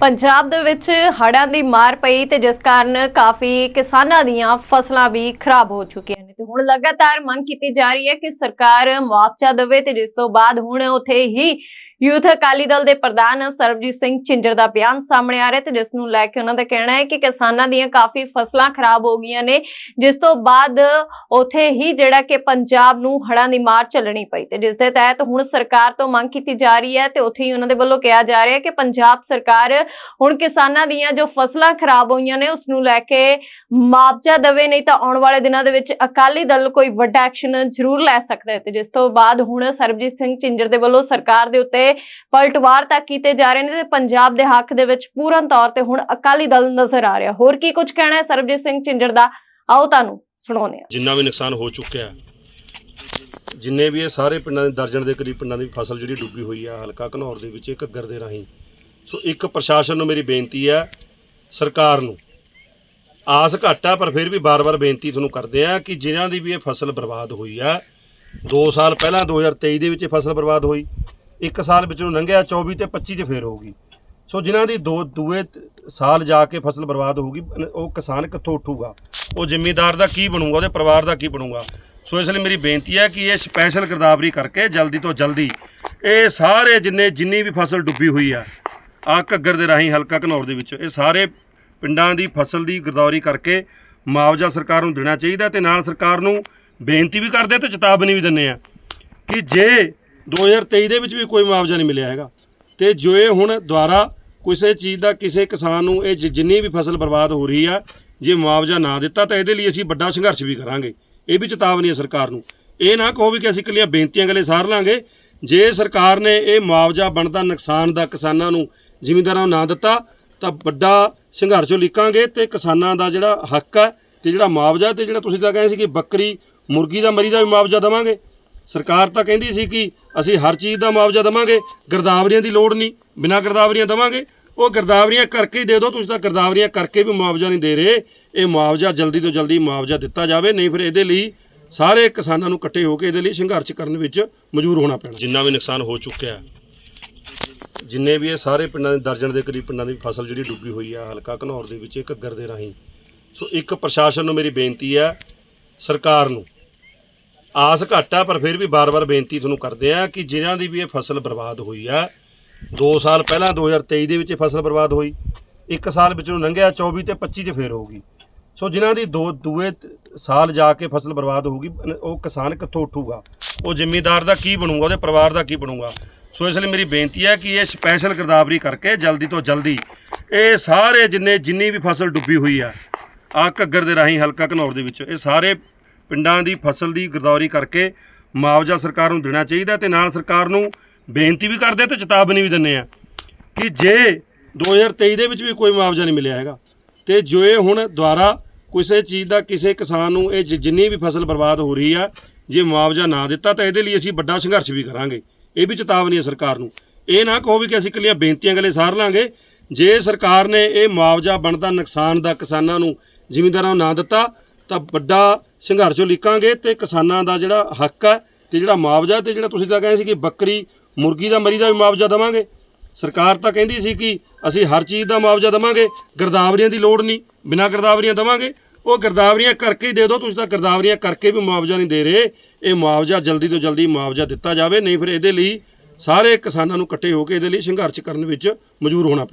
ਪੰਜਾਬ ਦੇ ਵਿੱਚ ਹੜ੍ਹਾਂ ਦੀ ਮਾਰ ਪਈ ਤੇ ਜਿਸ ਕਾਰਨ ਕਾਫੀ ਕਿਸਾਨਾਂ ਦੀਆਂ ਫਸਲਾਂ ਵੀ ਖਰਾਬ ਹੋ ਚੁੱਕੀਆਂ ਨੇ। ਤੇ ਹੁਣ ਲਗਾਤਾਰ ਮੰਗ ਕੀਤੀ ਜਾ ਰਹੀ ਹੈ ਕਿ ਸਰਕਾਰ ਮੁਆਵਜ਼ਾ ਦੇਵੇ ਤੇ ਜਿਸ ਤੋਂ ਬਾਅਦ ਹੁਣ ਉੱਥੇ ਹੀ ਯੂਥ ਅਕਾਲੀ ਦਲ ਦੇ ਪ੍ਰਧਾਨ ਸਰਬਜੀਤ ਸਿੰਘ ਝਿੰਜਰ ਦਾ ਬਿਆਨ ਸਾਹਮਣੇ ਆ ਰਿਹਾ ਤੇ ਜਿਸ ਨੂੰ ਲੈ ਕੇ ਉਹਨਾਂ ਦਾ ਕਹਿਣਾ ਹੈ ਕਿ ਕਿਸਾਨਾਂ ਦੀਆਂ ਕਾਫੀ ਫਸਲਾਂ ਖਰਾਬ ਹੋ ਗਈਆਂ ਨੇ, ਜਿਸ ਤੋਂ ਬਾਅਦ ਉਥੇ ਹੀ ਜਿਹੜਾ ਕਿ ਪੰਜਾਬ ਨੂੰ ਹੜ੍ਹਾਂ ਦੀ ਮਾਰ ਚੱਲਣੀ ਪਈ ਤੇ ਜਿਸ ਦੇ ਤਹਿਤ ਹੁਣ ਸਰਕਾਰ ਤੋਂ ਮੰਗ ਕੀਤੀ ਜਾ ਰਹੀ ਹੈ ਤੇ ਉੱਥੇ ਹੀ ਉਹਨਾਂ ਦੇ ਵੱਲੋਂ ਕਿਹਾ ਜਾ ਰਿਹਾ ਹੈ ਕਿ ਪੰਜਾਬ ਸਰਕਾਰ ਹੁਣ ਕਿਸਾਨਾਂ ਦੀਆਂ ਜੋ ਫਸਲਾਂ ਖਰਾਬ ਹੋਈਆਂ ਨੇ, ਉਸ ਨੂੰ ਲੈ ਕੇ ਮੁਆਵਜ਼ਾ ਦੇਵੇ, ਨਹੀਂ ਤਾਂ ਆਉਣ ਵਾਲੇ ਦਿਨਾਂ ਦੇ ਵਿੱਚ ਅਕਾਲੀ ਦਲ ਕੋਈ ਵੱਡਾ ਐਕਸ਼ਨ ਜ਼ਰੂਰ ਲੈ ਸਕਦਾ ਹੈ ਤੇ ਜਿਸ ਤੋਂ ਬਾਅਦ ਹੁਣ ਸਰਬਜੀਤ ਸਿੰਘ ਝਿੰਜਰ ਦੇ ਵੱਲੋਂ ਸਰਕਾਰ ਦੇ ਉੱਤੇ ਪਲਟਵਾਰ ਤੱਕ ਕੀਤੇ ਜਾ ਰਹੇ ਨੇ ਤੇ ਪੰਜਾਬ ਦੇ ਹੱਕ ਦੇ ਵਿੱਚ ਪੂਰਨ ਤੌਰ ਤੇ ਹੁਣ ਅਕਾਲੀ ਦਲ ਨਜ਼ਰ ਆ ਰਿਹਾ। ਹੋਰ ਕੀ ਕੁਝ ਕਹਿਣਾ ਹੈ? ਸਰਬਜੀਤ ਸਿੰਘ ਝਿੰਜਰ ਦਾ ਆਓ ਤੁਹਾਨੂੰ ਸੁਣਾਉਂਦੇ ਹਾਂ। ਜਿੰਨਾ ਵੀ ਨੁਕਸਾਨ ਹੋ ਚੁੱਕਿਆ ਜਿੰਨੇ ਵੀ ਇਹ ਸਾਰੇ ਪਿੰਡਾਂ ਦੇ ਦਰਜਨ ਦੇ ਕਰੀਬ ਪਿੰਡਾਂ ਦੀ ਫਸਲ ਜਿਹੜੀ ਡੁੱਬੀ ਹੋਈ ਹੈ ਹਲਕਾ ਘਨੌਰ ਦੇ ਵਿੱਚ ਇੱਕ ਘੱਗਰ ਦੇ ਰਾਹੀਂ। ਸੋ ਇੱਕ ਪ੍ਰਸ਼ਾਸਨ ਨੂੰ ਮੇਰੀ ਬੇਨਤੀ ਹੈ, ਸਰਕਾਰ ਨੂੰ। ਆਸ ਘੱਟ ਆ, ਪਰ ਫਿਰ ਵੀ ਬਾਰ-ਬਾਰ ਬੇਨਤੀ ਤੁਹਾਨੂੰ ਕਰਦੇ ਆ ਕਿ ਜਿਨ੍ਹਾਂ ਦੀ ਵੀ ਇਹ ਫਸਲ ਬਰਬਾਦ ਹੋਈ ਹੈ 2 ਸਾਲ ਪਹਿਲਾਂ 2023 ਦੇ ਵਿੱਚ ਇਹ ਫਸਲ ਬਰਬਾਦ ਹੋਈ। ਇੱਕ ਸਾਲ ਵਿੱਚ ਨੂੰ ਲੰਘਿਆ 24 ਤੇ 25 ਚ ਫੇਰ ਹੋਊਗੀ ਸੋ ਜਿਨ੍ਹਾਂ ਦੀ ਦੋ, ਦੂਏ ਸਾਲ ਜਾ ਕੇ ਫਸਲ ਬਰਬਾਦ ਹੋਊਗੀ ਉਹ ਕਿਸਾਨ ਕਿੱਥੋਂ ਉੱਠੂਗਾ? ਉਹ ਜ਼ਿਮੀਂਦਾਰ ਦਾ ਕੀ ਬਣੂਗਾ, ਉਹਦੇ ਪਰਿਵਾਰ ਦਾ ਕੀ ਬਣੂਗਾ? ਸੋ ਇਸ ਲਈ ਮੇਰੀ ਬੇਨਤੀ ਹੈ ਕਿ ਇਹ ਸਪੈਸ਼ਲ ਗਿਰਦਾਵਰੀ ਕਰਕੇ ਜਲਦੀ ਤੋਂ ਜਲਦੀ ਇਹ ਸਾਰੇ ਜਿੰਨੇ, ਜਿੰਨੀ ਵੀ ਫਸਲ ਡੁੱਬੀ ਹੋਈ ਆ ਆ ਘੱਗਰ ਦੇ ਰਾਹੀਂ ਹਲਕਾ ਘਨੌਰ ਦੇ ਵਿੱਚ, ਇਹ ਸਾਰੇ ਪਿੰਡਾਂ ਦੀ ਫਸਲ ਦੀ ਗਿਰਦਾਵਰੀ ਕਰਕੇ ਮੁਆਵਜ਼ਾ ਸਰਕਾਰ ਨੂੰ ਦੇਣਾ ਚਾਹੀਦਾ ਤੇ ਨਾਲ ਸਰਕਾਰ ਨੂੰ ਬੇਨਤੀ ਵੀ ਕਰਦੇ ਤੇ ਚੇਤਾਵਨੀ ਵੀ ਦਿੰਦੇ ਆ ਕਿ ਜੇ 2023 ਦੇ ਵਿੱਚ ਵੀ ਕੋਈ ਮੁਆਵਜ਼ਾ ਨਹੀਂ ਮਿਲਿਆ ਹੈਗਾ। ਤੇ ਜੋ ਇਹ ਹੁਣ ਦੁਬਾਰਾ ਕਿਸੇ ਚੀਜ਼ ਦਾ, ਕਿਸੇ ਕਿਸਾਨ ਨੂੰ ਇਹ ਜਿ- ਜਿੰਨੀ ਵੀ ਫਸਲ ਬਰਬਾਦ ਹੋ ਰਹੀ ਆ, ਜੇ ਮੁਆਵਜ਼ਾ ਨਾ ਦਿੱਤਾ ਤਾਂ ਇਹਦੇ ਲਈ ਅਸੀਂ ਵੱਡਾ ਸੰਘਰਸ਼ ਵੀ ਕਰਾਂਗੇ। ਇਹ ਵੀ ਚੇਤਾਵਨੀ ਹੈ ਸਰਕਾਰ ਨੂੰ। ਇਹ ਨਾ ਕਹੋ ਵੀ ਕਿ ਅਸੀਂ ਇਕੱਲੀਆਂ ਬੇਨਤੀਆਂ ਗਲੇ ਸਾਰ ਲਾਂਗੇ। ਜੇ ਸਰਕਾਰ ਨੇ ਇਹ ਮੁਆਵਜ਼ਾ ਬਣਦਾ ਨੁਕਸਾਨ ਦਾ ਕਿਸਾਨਾਂ ਨੂੰ ਜ਼ਿਮੀਂਦਾਰਾਂ ਨੂੰ ਨਾ ਦਿੱਤਾ, ਤਾਂ ਵੱਡਾ ਸੰਘਰਸ਼ ਲਿਖਾਂਗੇ ਤੇ ਕਿਸਾਨਾਂ ਦਾ ਜਿਹੜਾ ਹੱਕ ਹੈ ਤੇ ਜਿਹੜਾ ਮੁਆਵਜ਼ਾ, ਤੇ ਜਿਹੜਾ ਤੁਸੀਂ ਤਾਂ ਕਹਿੰਦੇ ਸੀ ਕਿ ਬੱਕਰੀ, ਮੁਰਗੀ ਦਾ, ਮਰੀ ਦਾ ਵੀ ਮੁਆਵਜ਼ਾ ਦੇਵਾਂਗੇ। ਸਰਕਾਰ ਤਾਂ ਕਹਿੰਦੀ ਸੀ ਕਿ ਅਸੀਂ ਹਰ ਚੀਜ਼ ਦਾ ਮੁਆਵਜ਼ਾ ਦੇਵਾਂਗੇ, ਗਿਰਦਾਵਰੀਆਂ ਦੀ ਲੋੜ ਨਹੀਂ, ਬਿਨਾਂ ਗਿਰਦਾਵਰੀਆਂ ਦੇਵਾਂਗੇ। ਉਹ ਗਿਰਦਾਵਰੀਆਂ ਕਰਕੇ ਹੀ ਦੇ ਦਿਓ, ਤੁਸੀਂ ਤਾਂ ਗਿਰਦਾਵਰੀਆਂ ਕਰਕੇ ਵੀ ਮੁਆਵਜ਼ਾ ਨਹੀਂ ਦੇ ਰਹੇ। ਇਹ ਮੁਆਵਜ਼ਾ ਜਲਦੀ ਤੋਂ ਜਲਦੀ ਮੁਆਵਜ਼ਾ ਦਿੱਤਾ ਜਾਵੇ, ਨਹੀਂ ਫਿਰ ਇਹਦੇ ਲਈ ਸਾਰੇ ਕਿਸਾਨਾਂ ਨੂੰ ਇਕੱਠੇ ਹੋ ਕੇ ਇਹਦੇ ਲਈ ਸੰਘਰਸ਼ ਕਰਨ ਵਿੱਚ ਮਜਬੂਰ ਹੋਣਾ ਪੈਣਾ। ਜਿੰਨਾ ਵੀ ਨੁਕਸਾਨ ਹੋ ਚੁੱਕਿਆ, ਜਿੰਨੇ ਵੀ ਇਹ ਸਾਰੇ ਪਿੰਡਾਂ ਦੇ ਦਰਜਨ ਦੇ ਕਰੀਬ ਪਿੰਡਾਂ ਦੀ ਫਸਲ ਜਿਹੜੀ ਡੁੱਬੀ ਹੋਈ ਹੈ ਹਲਕਾ ਘਨੌਰ ਦੇ ਵਿੱਚ ਇੱਕ ਘੱਗਰ ਦੇ ਰਾਹੀਂ। ਸੋ ਇੱਕ ਪ੍ਰਸ਼ਾਸਨ ਨੂੰ ਮੇਰੀ ਬੇਨਤੀ ਹੈ, ਸਰਕਾਰ ਨੂੰ ਆਸ ਘੱਟ ਹੈ ਪਰ ਫਿਰ ਵੀ ਬਾਰ-ਬਾਰ ਬੇਨਤੀ ਤੁਹਾਨੂੰ ਕਰਦੇ ਆ ਕਿ ਜਿਨ੍ਹਾਂ ਦੀ ਵੀ ਇਹ ਫਸਲ ਬਰਬਾਦ ਹੋਈ ਆ 2 ਸਾਲ ਪਹਿਲਾਂ 2023 ਦੇ ਵਿੱਚ ਇਹ ਫਸਲ ਬਰਬਾਦ ਹੋਈ, ਇੱਕ ਸਾਲ ਵਿੱਚੋਂ ਲੰਘਿਆ 24 ਤੇ 25 ਚ ਫੇਰ ਹੋਊਗੀ। ਸੋ ਜਿਨ੍ਹਾਂ ਦੀ ਦੋ, ਦੂਏ ਸਾਲ ਜਾ ਕੇ ਫਸਲ ਬਰਬਾਦ ਹੋਊਗੀ ਉਹ ਕਿਸਾਨ ਕਿੱਥੋਂ ਉੱਠੂਗਾ? ਉਹ ਜ਼ਿਮੀਂਦਾਰ ਦਾ ਕੀ ਬਣੂਗਾ, ਉਹਦੇ ਪਰਿਵਾਰ ਦਾ ਕੀ ਬਣੂਗਾ? ਸੋ ਇਸ ਲਈ ਮੇਰੀ ਬੇਨਤੀ ਹੈ ਕਿ ਇਹ ਸਪੈਸ਼ਲ ਗਿਰਦਾਵਰੀ ਕਰਕੇ ਜਲਦੀ ਤੋਂ ਜਲਦੀ ਇਹ ਸਾਰੇ ਜਿੰਨੇ, ਜਿੰਨੀ ਵੀ ਫਸਲ ਡੁੱਬੀ ਹੋਈ ਆ ਆ ਘੱਗਰ ਦੇ ਰਾਹੀਂ ਹਲਕਾ ਘਨੌਰ ਦੇ ਵਿੱਚ, ਇਹ ਸਾਰੇ ਪਿੰਡਾਂ ਦੀ ਫਸਲ ਦੀ ਗਿਰਦਾਵਰੀ ਕਰਕੇ ਮੁਆਵਜ਼ਾ ਸਰਕਾਰ ਨੂੰ ਦੇਣਾ ਚਾਹੀਦਾ ਤੇ ਨਾਲ ਸਰਕਾਰ ਨੂੰ ਬੇਨਤੀ ਵੀ ਕਰਦੇ ਤੇ ਚੇਤਾਵਨੀ ਵੀ ਦਿੰਦੇ ਆ ਕਿ ਜੇ 2023 ਦੇ ਵਿੱਚ ਵੀ ਕੋਈ ਮੁਆਵਜ਼ਾ ਨਹੀਂ ਮਿਲਿਆ ਹੈਗਾ ਤੇ ਜੋ ਇਹ ਹੁਣ ਦੁਬਾਰਾ ਕਿਸੇ ਚੀਜ਼ ਦਾ ਕਿਸੇ ਕਿਸਾਨ ਨੂੰ ਇਹ ਜਿੰਨੀ ਵੀ ਫਸਲ ਬਰਬਾਦ ਹੋ ਰਹੀ ਆ, ਜੇ ਮੁਆਵਜ਼ਾ ਨਾ ਦਿੱਤਾ ਤਾਂ ਇਹਦੇ ਲਈ ਅਸੀਂ ਵੱਡਾ ਸੰਘਰਸ਼ ਵੀ ਕਰਾਂਗੇ। ਇਹ ਵੀ ਚੇਤਾਵਨੀ ਹੈ ਸਰਕਾਰ ਨੂੰ। ਇਹ ਨਾ ਕਹੋ ਵੀ ਕਿ ਅਸੀਂ ਇਕੱਲੀਆਂ ਬੇਨਤੀਆਂ ਗਲੇ ਸਾਰ ਲਾਂਗੇ। ਜੇ ਸਰਕਾਰ ਨੇ ਇਹ ਮੁਆਵਜ਼ਾ ਬਣਦਾ ਨੁਕਸਾਨ ਦਾ ਕਿਸਾਨਾਂ ਨੂੰ ਜ਼ਿਮੀਂਦਾਰਾਂ ਨੂੰ ਨਾ ਦਿੱਤਾ, ਤਾਂ ਵੱਡਾ ਸੰਘਰਸ਼ ਲਿਖਾਂਗੇ ਤੇ ਕਿਸਾਨਾਂ ਦਾ ਜਿਹੜਾ ਹੱਕ ਹੈ ਤੇ ਜਿਹੜਾ ਮੁਆਵਜ਼ਾ ਤੇ ਜਿਹੜਾ ਤੁਸੀਂ ਤਾਂ ਕਹਿੰਦੇ ਸੀ ਕਿ ਬੱਕਰੀ, ਮੁਰਗੀ ਦਾ, ਮਰੀ ਦਾ ਵੀ ਮੁਆਵਜ਼ਾ ਦੇਵਾਂਗੇ। ਸਰਕਾਰ ਤਾਂ ਕਹਿੰਦੀ ਸੀ ਕਿ ਅਸੀਂ ਹਰ ਚੀਜ਼ ਦਾ ਮੁਆਵਜ਼ਾ ਦੇਵਾਂਗੇ, ਗਿਰਦਾਵਰੀਆਂ ਦੀ ਲੋੜ ਨਹੀਂ, ਬਿਨਾਂ ਗਰਦਾਵਰੀਆਂ ਦੇਵਾਂਗੇ। ਉਹ ਗਿਰਦਾਵਰੀਆਂ ਕਰਕੇ ਹੀ ਦੇ ਦਿਓ, ਤੁਸੀਂ ਤਾਂ ਗਿਰਦਾਵਰੀਆਂ ਕਰਕੇ ਵੀ ਮੁਆਵਜ਼ਾ ਨਹੀਂ ਦੇ ਰਹੇ। ਇਹ ਮੁਆਵਜ਼ਾ ਜਲਦੀ ਤੋਂ ਜਲਦੀ ਮੁਆਵਜ਼ਾ ਦਿੱਤਾ ਜਾਵੇ, ਨਹੀਂ ਫਿਰ ਇਹਦੇ ਲਈ ਸਾਰੇ ਕਿਸਾਨਾਂ ਨੂੰ ਇਕੱਠੇ ਹੋ ਕੇ ਇਹਦੇ ਲਈ ਸੰਘਰਸ਼ ਕਰਨ ਵਿੱਚ ਮਜਬੂਰ ਹੋਣਾ ਪੈਣਾ।